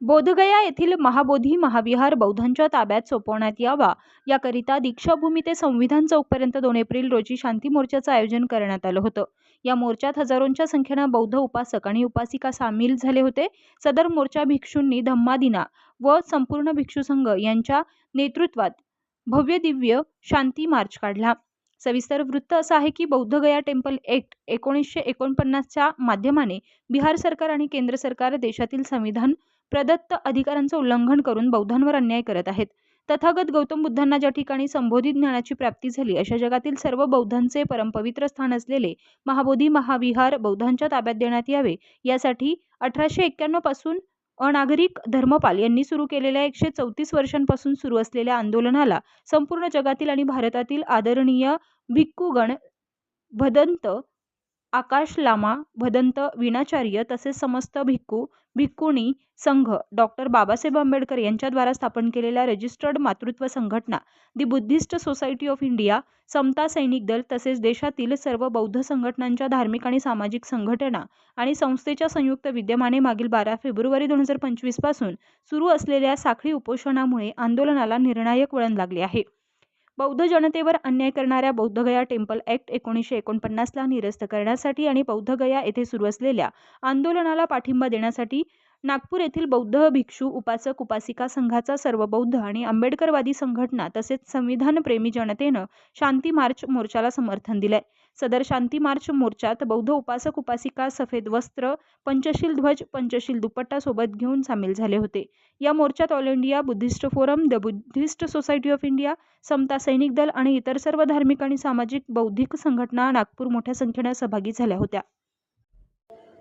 बोधगया येथील महाबोधी महाविहार बौद्धांच्या ताब्यात सोपवण्यात यावा. याकरिता दीक्षाभूमी ते संविधान चौकपर्यंत दोन एप्रिल रोजी शांती मोर्चाचं आयोजन करण्यात आलं होतं. या मोर्चात हजारोंच्या संख्येनं बौद्ध उपासक आणि उपासिका सामील झाले होते. सदर मोर्चा भिक्षूंनी धम्मादिना व संपूर्ण भिक्षू संघ यांच्या नेतृत्वात भव्य दिव्य शांती मार्च काढला. सविस्तर वृत्त असं आहे की बौद्धगया टेम्पल ऍक्ट एकोणीसशे एकोणपन्नासच्या माध्यमाने बिहार सरकार आणि केंद्र सरकार देशातील संविधान प्रदत्त अधिकारांचं उल्लंघन करून बौद्धांवर अन्याय करत आहेत. तथागत गौतम बुद्धांना ज्या ठिकाणी संबोधित ज्ञानाची प्राप्ती झाली अशा जगातील सर्व बौद्धांचे परमपवित्र स्थान असलेले महाबोधी महाविहार बौद्धांच्या ताब्यात देण्यात यावे यासाठी अठराशे एक्क्याण्णवपासून अनागरिक धर्मपाल यांनी सुरू केलेल्या एकशे चौतीस वर्षांपासून सुरू असलेल्या आंदोलनाला संपूर्ण जगातील आणि भारतातील आदरणीय भिक्खूगण भदंत आकाश लामा भदंत विनाचार्य तसेच समस्त भिक्खू भिक्खुणी संघ डॉक्टर बाबासाहेब आंबेडकर यांच्याद्वारा स्थापन केलेल्या रजिस्टर्ड मातृत्व संघटना the Buddhist society of India Samata Sainik Dal तसेच देशातील सर्व बौद्ध संघटनांच्या धार्मिक आणि सामाजिक संघटना आणि संस्थेच्या संयुक्त विद्यमाने मागील बारा फेब्रुवारी दोन हजार पंचवीसपासून सुरू असलेल्या साखळी उपोषणामुळे आंदोलनाला निर्णायक वळण लागले आहे. बौद्ध जनतेवर अन्याय करणाऱ्या बौद्धगया टेम्पल ऍक्ट एकोणीसशे एकोणपन्नासला निरस्त करण्यासाठी आणि बौद्धगया येथे सुरू असलेल्या आंदोलनाला पाठिंबा देण्यासाठी नागपूर येथील बौद्ध भिक्षू उपासक उपासिका संघाचा सर्व बौद्ध आणि आंबेडकरवादी संघटना तसेच संविधानप्रेमी जनतेनं शांती मार्च मोर्चाला समर्थन दिलंय. सदर शांती मार्च मोर्चात बौद्ध उपासक उपासिका सफेद वस्त्र पंचशील ध्वज पंचशील दुपट्टा सोबत घेऊन सामील झाले होते. या मोर्चात all India Buddhist forum the Buddhist society of India Samata Sainik Dal आणि इतर सर्व धार्मिक आणि सामाजिक बौद्धिक संघटना नागपूर मोठ्या संख्येने सहभागी झाल्या होत्या.